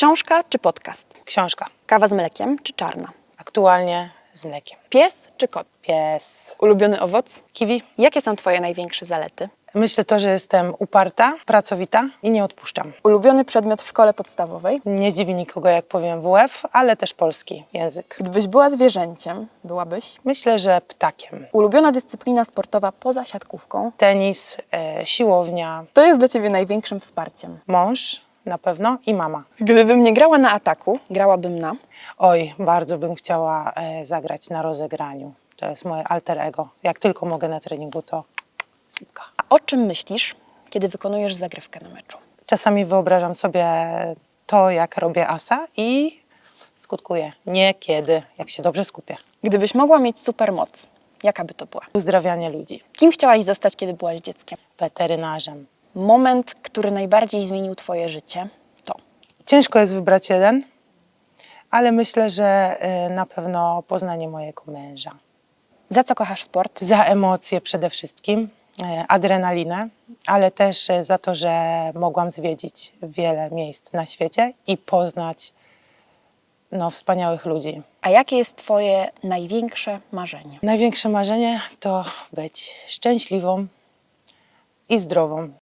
Książka czy podcast? Książka. Kawa z mlekiem czy czarna? Aktualnie z mlekiem. Pies czy kot? Pies. Ulubiony owoc? Kiwi. Jakie są Twoje największe zalety? Myślę to, że jestem uparta, pracowita i nie odpuszczam. Ulubiony przedmiot w szkole podstawowej? Nie zdziwi nikogo, jak powiem WF, ale też polski język. Gdybyś była zwierzęciem, byłabyś? Myślę, że ptakiem. Ulubiona dyscyplina sportowa poza siatkówką? Tenis, e, siłownia, To jest dla Ciebie największym wsparciem. mąż na pewno i mama. Gdybym nie grała na ataku, grałabym na... Oj, bardzo bym chciała e, zagrać na rozegraniu. To jest moje alter ego. Jak tylko mogę na treningu, to sypka. A o czym myślisz, kiedy wykonujesz zagrywkę na meczu? Czasami wyobrażam sobie to, jak robię asa i skutkuję. Niekiedy, jak się dobrze skupię. Gdybyś mogła mieć supermoc, jaka by to była? Uzdrawianie ludzi. Kim chciałaś zostać, kiedy byłaś dzieckiem? Weterynarzem. Moment, który najbardziej zmienił Twoje życie, to Ciężko jest wybrać jeden, ale myślę, że e, na pewno poznanie mojego męża. za co kochasz sport? Za emocje przede wszystkim, e, adrenalinę, ale też e, za to, że mogłam zwiedzić wiele miejsc na świecie i poznać no, wspaniałych ludzi. A jakie jest Twoje największe marzenie? Największe marzenie to być szczęśliwą i zdrową